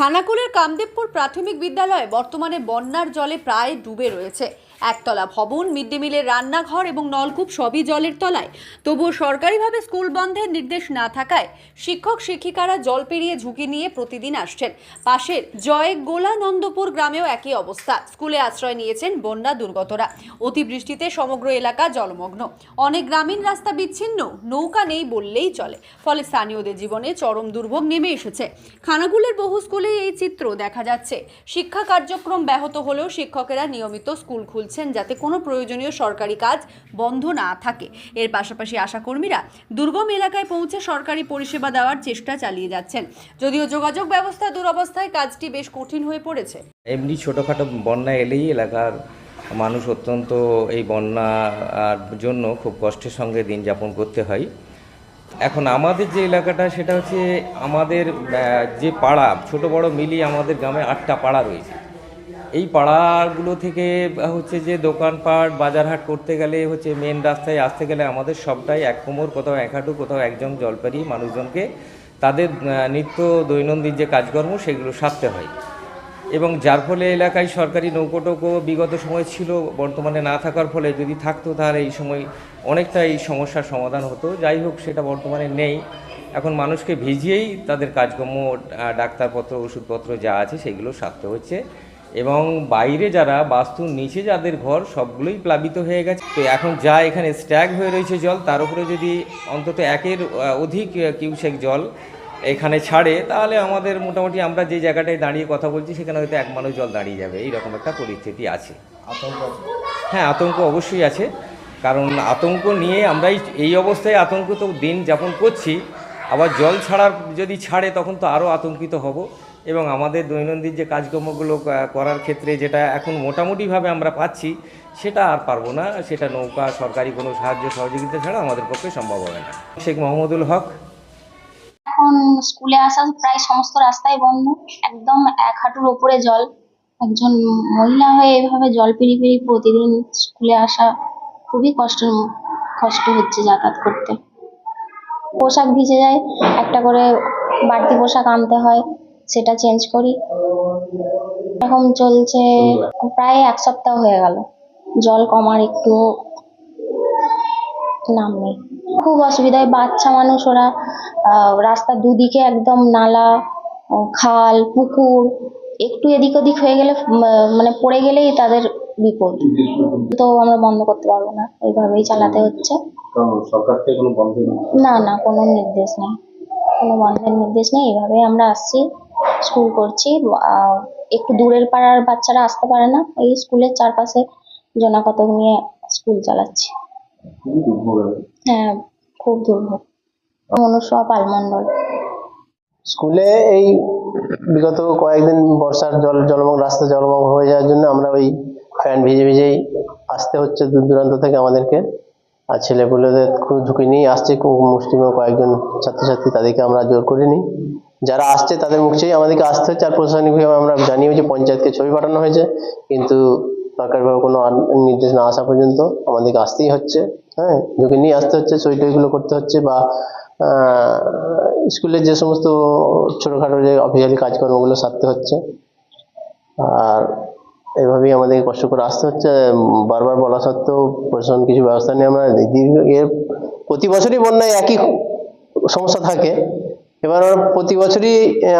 খানাকুলের কামদেবপুর প্রাথমিক বিদ্যালয় বর্তমানে বন্যার জলে প্রায় ডুবে রয়েছে। একতলা ভবন মিড ডে মিলের রান্নাঘর এবং নলকূপ সবই জলের তলায়। তবুও সরকারিভাবে স্কুল বন্ধের নির্দেশ না থাকায় শিক্ষক শিক্ষিকারা জল পেরিয়ে ঝুঁকি নিয়ে প্রতিদিন আসছেন। পাশের জয় গোলানন্দপুর গ্রামেও একই অবস্থা। স্কুলে আশ্রয় নিয়েছেন বন্যা দুর্গতরা। অতিবৃষ্টিতে সমগ্র এলাকা জলমগ্ন। অনেক গ্রামীণ রাস্তা বিচ্ছিন্ন, নৌকা নেই বললেই চলে। ফলে স্থানীয়দের জীবনে চরম দুর্ভোগ নেমে এসেছে। খানাকুলের বহু স্কুলে এই চিত্র দেখা যাচ্ছে। শিক্ষা কার্যক্রম ব্যাহত হলেও শিক্ষকেরা নিয়মিত স্কুল খুলছেন যাতে কোনো প্রয়োজনীয় সরকারি কাজ বন্ধ না থাকে। এর পাশাপাশি আশাকর্মীরা দুর্গম এলাকায় পৌঁছে সরকারি পরিষেবা দেওয়ার চেষ্টা চালিয়ে যাচ্ছেন। যদিও যোগাযোগ ব্যবস্থা দুরবস্থায় কাজটি বেশ কঠিন হয়ে পড়েছে। এমনি ছোটোখাটো বন্যা এলেই এলাকার মানুষ অত্যন্ত এই বন্যার জন্য খুব কষ্টের সঙ্গে দিন যাপন করতে হয়। এখন আমাদের যে এলাকাটা, সেটা হচ্ছে আমাদের যে পাড়া, ছোট বড় মিলিয়ে আমাদের গ্রামে আটটা পাড়া রয়েছে। এই পাড়াগুলো থেকে হচ্ছে যে দোকানপাট, বাজারহাট করতে গেলে হচ্ছে মেন রাস্তায় আসতে গেলে আমাদের সবটাই এক কোমর, কোথাও এক হাঁটু, কোথাও একজন জলপারি মানুষজনকে তাদের নিত্য দৈনন্দিন যে কাজকর্ম সেগুলো সারতে হয়। এবং যার ফলে এলাকায় সরকারি নৌকোটোকো বিগত সময় ছিল, বর্তমানে না থাকার ফলে যদি থাকতো তাহলে এই সময় অনেকটা এই সমস্যার সমাধান হতো। যাই হোক, সেটা বর্তমানে নেই। এখন মানুষকে ভিজিয়েই তাদের কাজকর্ম ডাক্তারপত্র, ওষুধপত্র যা আছে সেগুলো সারতে হচ্ছে। এবং বাইরে যারা বাস্তুর নিচে যাদের ঘর সবগুলোই প্লাবিত হয়ে গেছে। তো এখন যা এখানে স্ট্যাগ হয়ে রয়েছে জল তার উপরে যদি অন্তত একের অধিক কিউসেক জল এখানে ছাড়ে তাহলে আমাদের মোটামুটি আমরা যে জায়গাটায় দাঁড়িয়ে কথা বলছি সেখানে হয়তো এক মানুষ জল দাঁড়িয়ে যাবে। এইরকম একটা পরিস্থিতি আছে। হ্যাঁ আতঙ্ক অবশ্যই আছে। কারণ আতঙ্ক নিয়ে আমরা এই- এই অবস্থায় আতঙ্ক তো দিন যাপন করছি। আবার জল ছাড়ার যদি ছাড়ে তখন তো আরও আতঙ্কিত হব। এবং আমাদের দৈনন্দিন যে কাজকর্মগুলো করার ক্ষেত্রে যেটা এখন মোটামুটিভাবে আমরা পাচ্ছি, সেটা আর পারব না। সেটা নৌকা, সরকারি কোনো সাহায্য, সহযোগিতা ছাড়া আমাদের পক্ষে সম্ভব হবে না। শেখ মোহাম্মদুল হক। এখন স্কুলে আসা প্রায় সমস্ত রাস্তাই বন্ধ, একদম এক হাঁটুর ওপরে জল। একজন মহিলা হয়ে এভাবে জল পেরিয়ে পেরিয়ে প্রতিদিন স্কুলে আসা খুবই কষ্ট কষ্ট হচ্ছে যাতায়াত করতে। পোশাক ভিজে যায়, একটা করে বাড়তি পোশাক আনতে হয়। সেটা চেঞ্জ করি। এখন চলছে প্রায় এক সপ্তাহ হয়ে গেল। জল কমার একটু নাম নেই। খুব অসুবিধায় বাচ্চা মানুষ ওরা রাস্তার দুদিকে একদম নালা খাল পুকুর একটু এদিক ওদিক হয়ে গেলে মানে পড়ে গেলেই তাদের বিপদ। তো আমরা বন্ধ করতে পারব না। এইভাবেই চালাতে হচ্ছে। না না কোনো নির্দেশ নেই। কোনো বন্ধের নির্দেশ নেই। এইভাবেই আমরা আসছি। স্কুল করছি। আহ, একটু দূরের পাড়ার বাচ্চারা আসতে পারে না। এই স্কুলের চারপাশে জনাকতক নিয়ে স্কুল চালাচ্ছি। হ্যাঁ খুব দুর্ভোগ। মনুষ্য পালমণ্ডল। স্কুলে এই বিগত কয়েকদিন বর্ষার জল জলমগ্ন রাস্তা জলমগ্ন হয়ে যাওয়ার জন্য আমরা ওই ফ্যান ভিজে ভিজেই আসতে হচ্ছে দূর দূরান্ত থেকে আমাদেরকে। আর ছেলেপুলেদের খুব ঝুঁকি নিয়ে আসছে খুব মুষ্টিমেয় কয়েকজন ছাত্রছাত্রী তাদেরকে আমরা জোর করে নিই যারা আসছে তাদের মুখ চেয়ে আমাদেরকে আসতে হচ্ছে। আর প্রশাসনিকভাবে আমরা জানিয়েছি পঞ্চায়েতকে ছবি পাঠানো হয়েছে। কিন্তু সরকারিভাবে কোনো নির্দেশ না আসা পর্যন্ত আমাদেরকে আসতেই হচ্ছে। হ্যাঁ ঝুঁকি নিয়ে আসতে হচ্ছে সই টইগুলো করতে হচ্ছে বা স্কুলের যে সমস্ত ছোটোখাটো যে অফিসিয়ালি কাজকর্মগুলো সারতে হচ্ছে। আর এভাবেই আমাদেরকে কষ্ট করে আসতে হচ্ছে। বারবার বলা সত্ত্বেও প্রশাসন কিছু ব্যবস্থা নিয়ে আমরা এর প্রতি বছরই বন্যায় একই সমস্যা থাকে। এবার প্রতি বছরই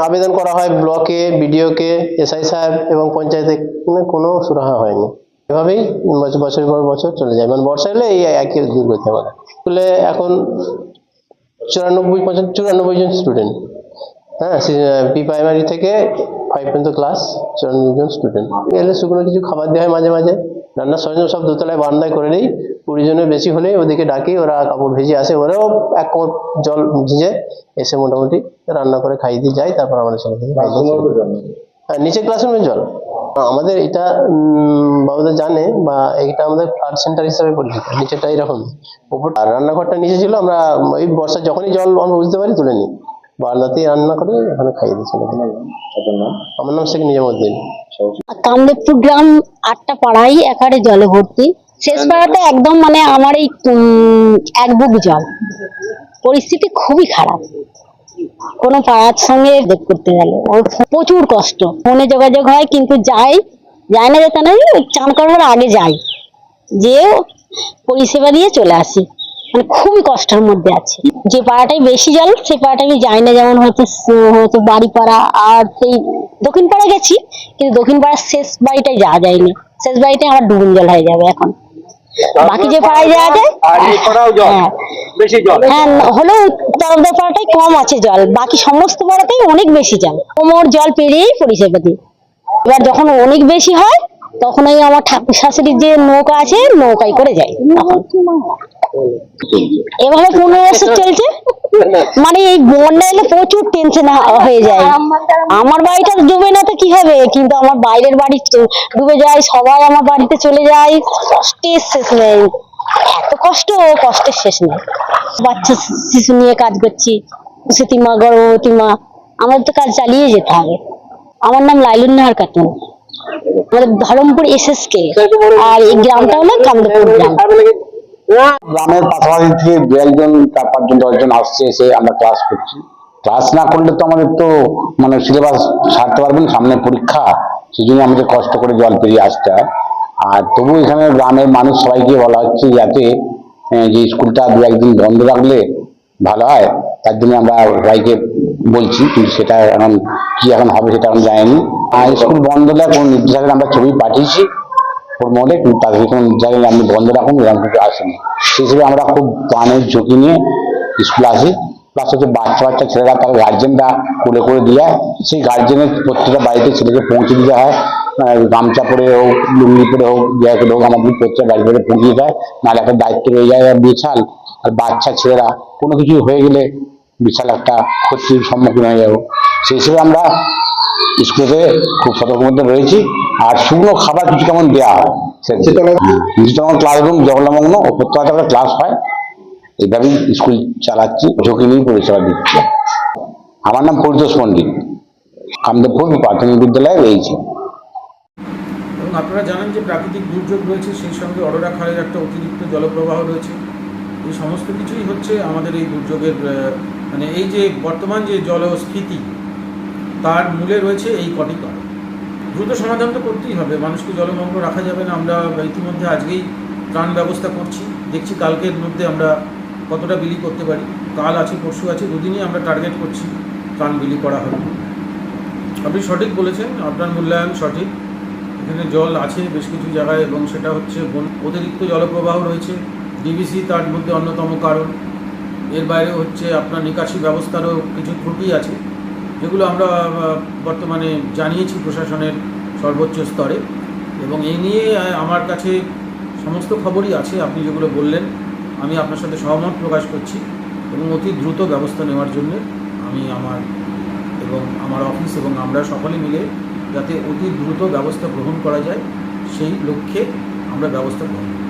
আবেদন করা হয় ব্লকে, বিডিওকে, এসআই সাহেব এবং পঞ্চায়েতে মানে কোনো সুরাহা হয়নি। এভাবেই বছর বছরের পর বছর চলে যায়। মানে বর্ষা এলে এই একই দুর্গতি আমাদের স্কুলে এখন চুরানব্বই পঁচানব্বই চুরানব্বই জন স্টুডেন্ট। হ্যাঁ প্রি প্রাইমারি থেকে ফাইভ পর্যন্ত ক্লাস, চুরানব্বই জন স্টুডেন্ট। এলে শুকনো কিছু খাবার দেওয়া হয় মাঝে মাঝে। রান্নার সরঞ্জাম সব দোতলায় বারান্দায় করে দিই কুড়ি জনের বেশি হলে ওদিকে ডাকি ওরা কাপড় ভেজে আসে। ওরাও এক কোমর জল ভিজে এসে মোটামুটি রান্না করে খাইয়ে দিয়ে যায় তারপর আমাদের সঙ্গে হ্যাঁ নিচে ক্লাসরুমের জল। আমাদের এটা উম, বাবুদের জানে বা এটা আমাদের ফ্লাড সেন্টার হিসাবে পরিচিত নিচেটা এরকম। উপর আর রান্নাঘরটা নিচে ছিল আমরা ওই বর্ষা যখনই জল আমরা বুঝতে পারি তুলে নিই। বারান্দাতেই রান্না করে, ওখানে খাইয়ে নাম আমার নাম শেখ নিজামুদ্দিন। কামদেবপুর গ্রাম আটটা পাড়াই একারে জলে ভর্তি। শেষ পাড়াতে একদম মানে আমার এই এক বুক জল। পরিস্থিতি খুবই খারাপ। কোনো পাড়ার সঙ্গে যোগ করতে গেলে। প্রচুর কষ্ট। ফোনে যোগাযোগ হয়, কিন্তু যাই, যায় না যেতে না চান করার আগে যাই। যে পরিষেবা দিয়ে চলে আসি। মানে খুবই কষ্টের মধ্যে আছে। যে পাড়াটাই বেশি জল সেই পাড়াটা আমি যাই না যেমন হয়তো হয়তো বাড়ি পাড়া আর সেই দক্ষিণ পাড়া গেছি কিন্তু দক্ষিণ পাড়ার শেষ বাড়িটাই যাওয়া যায়নি। শেষ বাড়িটাই আমার ডুবুন জল হয়ে যাবে এখন। বাকি যে পাড়ায় যাওয়া যায় হ্যাঁ। হ্যাঁ হলেও তরফদার পাড়াটাই কম আছে জল। বাকি সমস্ত পাড়াতেই অনেক বেশি জল। কোমর জল পেরিয়েই পরিষেবা দিই। এবার যখন অনেক বেশি হয় তখন ওই আমার ঠাকুর শাশুড়ির যে নৌকা আছে, নৌকায় করে তখন। এভাবে পনেরো বছর চলছে। মানে এই বন্যা এলে প্রচুর টেনশন হয়ে যায়। আমার বাড়িটা ডুবে না তো কি হবে কিন্তু আমার বাইরের বাড়ি ডুবে যায়, সবাই আমার বাড়িতে চলে যায়। কষ্টের শেষ নেই। এত কষ্ট, কষ্টের শেষ নেই। বাচ্চা শিশু নিয়ে কাজ করছি। প্রসূতি মা গর্ভবতী মা, আমাদের তো কাজ চালিয়ে যেতে হবে। আমার নাম লাইলুন নাহার খাতুন। আমাদের ধরমপুর এসএসকে আর এই গ্রামটা হলো কামদেপুর গ্রাম। গ্রামের পাশাপাশি থেকে দু একজন চার পাঁচজন দশজন আসছে এসে আমরা ক্লাস করছি। ক্লাস না করলে তো আমাদের তো মানে সিলেবাস সারতে পারবেন সামনে পরীক্ষা। সেই জন্য আমাদের কষ্ট করে জল পেরিয়ে আসতে হয়। আর তবু এখানে গ্রামের মানুষ সবাইকে বলা হচ্ছে যাতে যে স্কুলটা দু একদিন বন্ধ রাখলে ভালো হয় তার জন্য আমরা সবাইকে বলছি কিন্তু সেটা এখন কি এখন হবে সেটা এখন জানিনি। আর স্কুল বন্ধ হলে কোনো নির্দেশকের আমরা ছবি পাঠিয়েছি ওর মধ্যে কিন্তু তাদের কোনো জায়গায় আপনি বন্ধ রাখুন এরকম কিছু আসেনি। সেই হিসেবে আমরা খুব প্রাণের ঝুঁকি নিয়ে স্কুলে আসি প্লাস হচ্ছে বাচ্চা বাচ্চা ছেলেরা তার গার্জেনরা কোলে করে দিয়ে সেই গার্জেনের প্রত্যেকটা বাড়িতে ছেলেকে পৌঁছে দিতে হয় আহ, গামছা পরে হোক লুঙ্গি পরে হোক ইয়ে করে হোক আমাদের প্রত্যেক বাড়ি করে পৌঁছে দেয় নাহলে একটা দায়িত্ব রয়ে যায় বিশাল। আর বাচ্চা ছেলেরা কোনো কিছু হয়ে গেলে বিশাল একটা ক্ষতির সম্মুখীন হয়ে যাব। সেই হিসেবে আমরা স্কুলে খুব সতর্ক মধ্যে রয়েছি। আর শুকনো খাবার কিছু কেমন দেওয়া হয় নিচতলা ক্লাসরুম জগলমগ্ন উপরতলাতে একটা ক্লাস হয়। এইভাবেই স্কুল চালাচ্ছি, ঝুঁকি নিয়ে পরিষেবা দিচ্ছি। আমার নাম পরিতোষ পণ্ডিত কামদেবপুর প্রাথমিক বিদ্যালয়ে রয়েছি। এবং আপনারা জানেন যে প্রাকৃতিক দুর্যোগ রয়েছে, সেই সঙ্গে অরোরা খালের একটা অতিরিক্ত জলপ্রবাহ রয়েছে। এই সমস্ত কিছুই হচ্ছে আমাদের এই দুর্যোগের মানে এই যে বর্তমান যে জলস্ফীতি তার মূলে রয়েছে এই কটি কারণ। দ্রুত সমাধান তো করতেই হবে। মানুষকে জলমগ্ন রাখা যাবে না। আমরা ইতিমধ্যে আজকেই ত্রাণ ব্যবস্থা করছি। দেখছি কালকের মধ্যে আমরা কতটা বিলি করতে পারি। কাল আছে, পরশু আছে, দুদিনই আমরা টার্গেট করছি ত্রাণ বিলি করা হবে আপনি সঠিক বলেছেন। আপনার মূল্যায়ন সঠিক। এখানে জল আছে বেশ কিছু জায়গায় এবং সেটা হচ্ছে অতিরিক্ত জলপ্রবাহ রয়েছে। ডিবিসি তার মধ্যে অন্যতম কারণ। এর বাইরে হচ্ছে আপনার নিকাশি ব্যবস্থারও কিছু ত্রুটি আছে, যেগুলো আমরা বর্তমানে জানিয়েছি প্রশাসনের সর্বোচ্চ স্তরে এবং এই নিয়ে আমার কাছে সমস্ত খবরই আছে, আপনি যেগুলো বললেন, আমি আপনার সাথে সহমত প্রকাশ করছি এবং অতি দ্রুত ব্যবস্থা নেওয়ার জন্য আমি আমার এবং আমার অফিস এবং আমরা সকলে মিলে যাতে অতি দ্রুত ব্যবস্থা গ্রহণ করা যায়, সেই লক্ষ্যে আমরা ব্যবস্থা গ্রহণ করছি